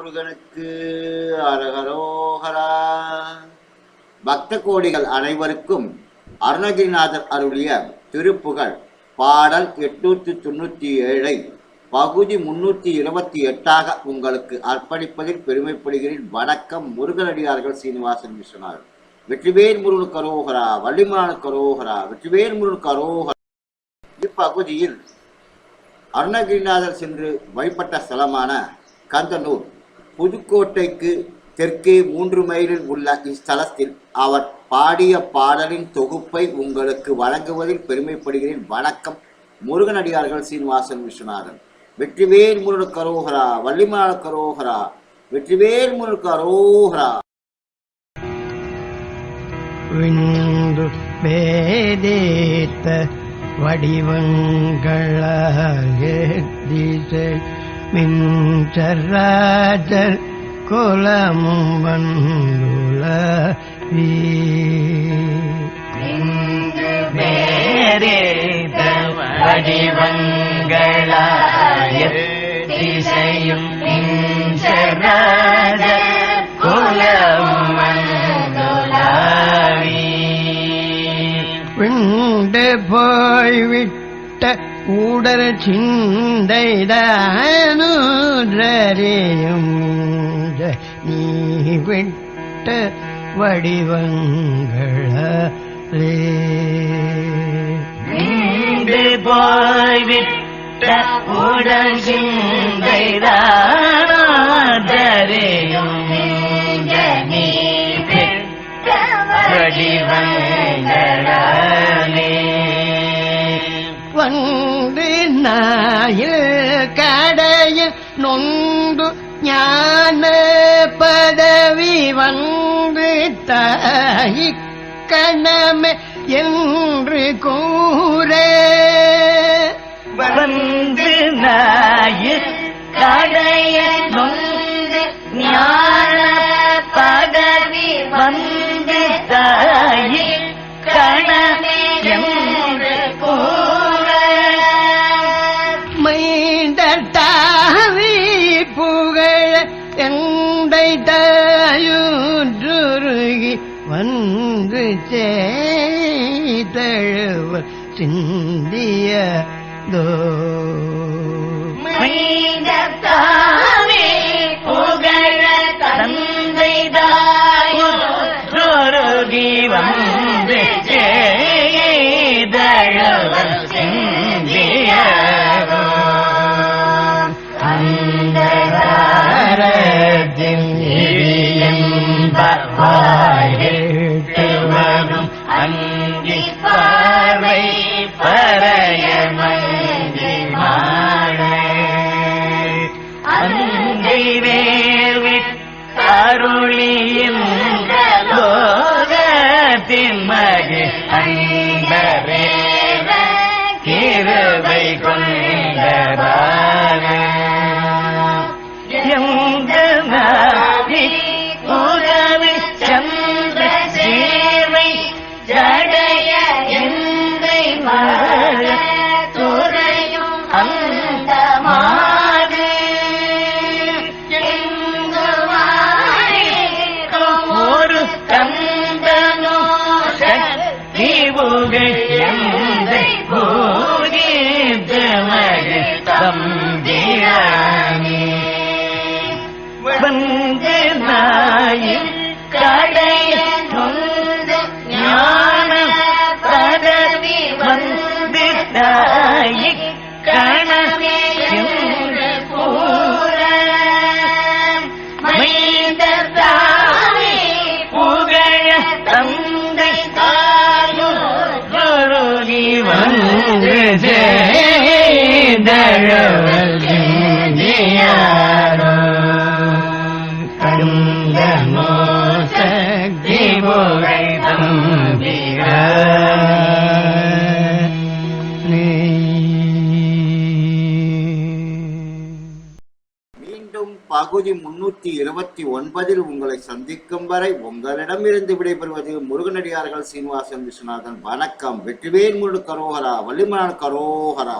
முருகனுக்கு அரகரோகரா. பக்த கோடிகள் அனைவருக்கும் அருணகிரிநாதர் அருளிய திருப்புகழ். பாடல் எட்நூற்றி தொண்ணூற்றி ஏழை பகுதி முன்னூற்றி இருபத்தி எட்டாக உங்களுக்கு அர்ப்பணிப்பதில் பெருமைப்படுகிறேன். வணக்கம் முருகனடியார்கள் சீனிவாசன் விஸ்வநாதன் வெற்றிவேல் முருகன் கரோகரா வள்ளிமலான கரோகரா வெற்றிவேல் முருகன் கரோகரா இப்பகுதியில் அருணகிரிநாதர் சென்று வழிபட்ட ஸ்தலமான கந்தனூர். புதுக்கோட்டைக்கு தெற்கே மூன்று மைலில் உள்ள இஸ்தலத்தில் அவர் பாடிய பாடலின் தொகுப்பை உங்களுக்கு வழங்குவதில் பெருமைப்படுகிறேன். வணக்கம். முருகனடியார்கள் சீனிவாசன் விஸ்வநாதன். வெற்றிவேல் முருள் கரோகரா வள்ளிமலான கரோகரா வெற்றிவேல் முருள் கரோகரா. விந்து திசை மின்சராஜர் குலமும் வந்துல வடிவங்களாய திசையும் இஞ்சராஜ குலம் மந்துலாவி விண்டு போய்விட்ட உடல் சிந்தைதானுதறியும் நீ விட்ட வடிவங்களே. நின்று போய்விட்ட உடல் சிந்தைதானாதரையும் நீ பெற்ற வடிவங்களாலே நாயில் கடையில் நொந்து ஞான பதவி வந்து தாய் கணமே என்று கூறே. வந்து நாயில் கடையில் நொந்து ஞான பதவி வந்து தாயி புகழ வந்து செய்தழுவர் சிந்திய தோ மங்கி அங்கி பறைய மங்கி மாட அங்கை வேர்விட் அருளியின் லோகத்தின் மகி அந்தரே கிருபை கொண்டதாக சக்தி புகழ் தம்பிரானே வந்து நாயின் கடைய வந்து பகுதி முன்னூத்தி இருபத்தி ஒன்பதில் உங்களை சந்திக்கும் வரை உங்களிடமிருந்து விடைபெறுவது முருகனடியார்கள் சீனிவாசன் விஸ்வநாதன். வணக்கம். வெற்றிவேல் முருடு கரோகரா வள்ளிமலான் கரோகரா.